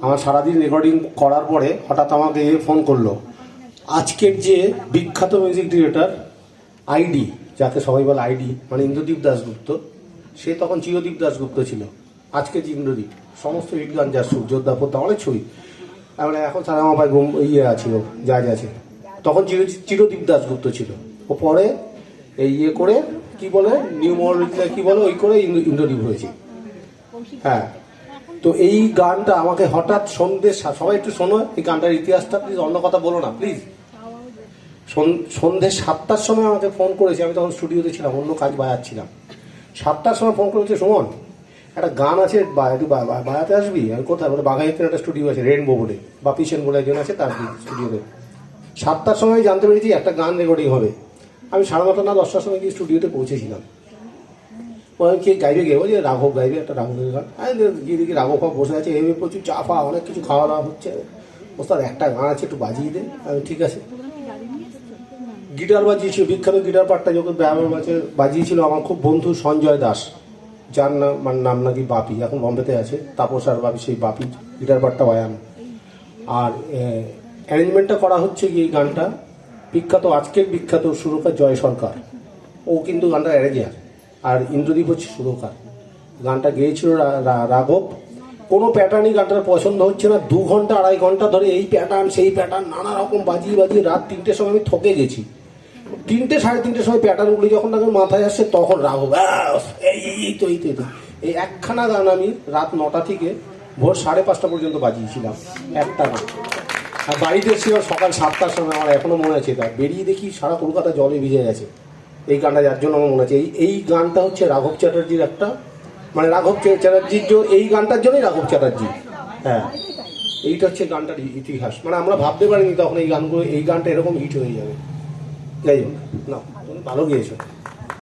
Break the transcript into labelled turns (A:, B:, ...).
A: আমার সারাদিন রেকর্ডিং করার পরে হঠাৎ আমাকে ফোন করল। আজকের যে বিখ্যাত মিউজিক ডিরেক্টর আইডি যাকে সবাই বলে আইডি মানে ইন্দ্রদীপ দাশগুপ্ত, সে তখন চিরদীপ দাশগুপ্ত ছিল। আজকে যে ইন্দ্রদীপ, সমস্ত হিট গান যার সুর যোদ্ধা ফোদ্ধা অনেক ছবি। মানে এখন সারা আমার গুম ইয়ে ছিল যা যা আছে। তখন চির, চিরদীপ দাশগুপ্ত ছিল। ও পরে এই ইয়ে করে, কি বলে নিউ মডেল কি বলে, ওই করে ইন্দ্র- ইন্দ্রদীপ হয়েছে। হ্যাঁ। তো এই গানটা আমাকে হঠাৎ সন্ধ্যে সবাই একটু শোনো, এই গানটার ইতিহাসটা প্লিজ অন্য কথা বলো না প্লিজ সন্ধ্যে সাতটার সময় আমাকে ফোন করেছে, আমি তখন স্টুডিওতে ছিলাম, অন্য কাজ বাজাচ্ছিলাম সাতটার সময় ফোন করেছে, সুমন, একটা গান আছে একটু বাজাতে আসবি? আর কোথায়? বলে বাঘাইতে একটা স্টুডিও আছে রেনবো বলে, বা পিসেন বলে একজন আছে তার স্টুডিওতে সাতটার সময় জানতে পেরেছি, একটা গান রেকর্ডিং হবে। আমি সাড়ে নটা না দশটার সময় গিয়ে স্টুডিওতে পৌঁছেছিলাম। কে গাইবে গিয়ে বলছে রাঘব গাইবে, একটা রাঘবের গান। গিয়ে দেখি রাঘব ফাঘব বসে আছে, এভাবে প্রচুর চা ফা, অনেক কিছু খাওয়া দাওয়া হচ্ছে। ওস্তাদ একটা গান আছে, একটু বাজিয়ে দে। আমি ঠিক আছে। গিটার বাজিয়েছিল, বিখ্যাত গিটার পার্টটা যখন ব্যায়ামের মাঝে বাজিয়েছিল আমার খুব বন্ধু সঞ্জয় দাস। যার নাম মানে নাম নাকি বাপি, এখন বম্বেতে আছে। তাপস আর বাপি, সেই বাপি গিটার পার্টটা বায়ানো আর অ্যারেঞ্জমেন্টটা করা হচ্ছে এই গানটা। বিখ্যাত, আজকের বিখ্যাত সুরকার জয় সরকার। ও কিন্তু গানটা অ্যারেঞ্জার আর ইন্দ্রদীপ হচ্ছে সুরকার। গানটা গেয়েছিল রাঘব। কোনো প্যাটার্নই গানটার পছন্দ হচ্ছে না। দু ঘণ্টা আড়াই ঘণ্টা ধরে এই প্যাটার্ন সেই প্যাটার্ন নানা রকম বাজিয়ে বাজিয়ে রাত তিনটের সময় আমি থকে গেছি। তিনটে সাড়ে তিনটের সময় প্যাটার্নগুলি যখন তাকে মাথায় আসছে তখন রাঘব "আহ, এই এই, তো এই তো এই তো। এই একখানা গান আমি রাত নটা থেকে ভোর সাড়ে পাঁচটা পর্যন্ত বাজিয়েছিলাম একটা গান। আর বাড়িতে ছিলাম সকাল সাতটার সময় আমার এখনও মনে আছে। এটা বেরিয়ে দেখি সারা কলকাতা জলে ভিজে গেছে। এই গানটা যার জন্য আমার মনে হচ্ছে। এই এই গানটা হচ্ছে রাঘব চ্যাটার্জির একটা মানে রাঘব চ্যা- চ্যাটার্জির এই গানটার জন্যই রাঘব চ্যাটার্জি। হ্যাঁ। এইটা হচ্ছে গানটার ইতিহাস। মানে আমরা ভাবতে পারিনি তখন এই গানগুলো এই গানটা এরকম হিট হয়ে যাবে। যাই হোক না ভালো গিয়েছো।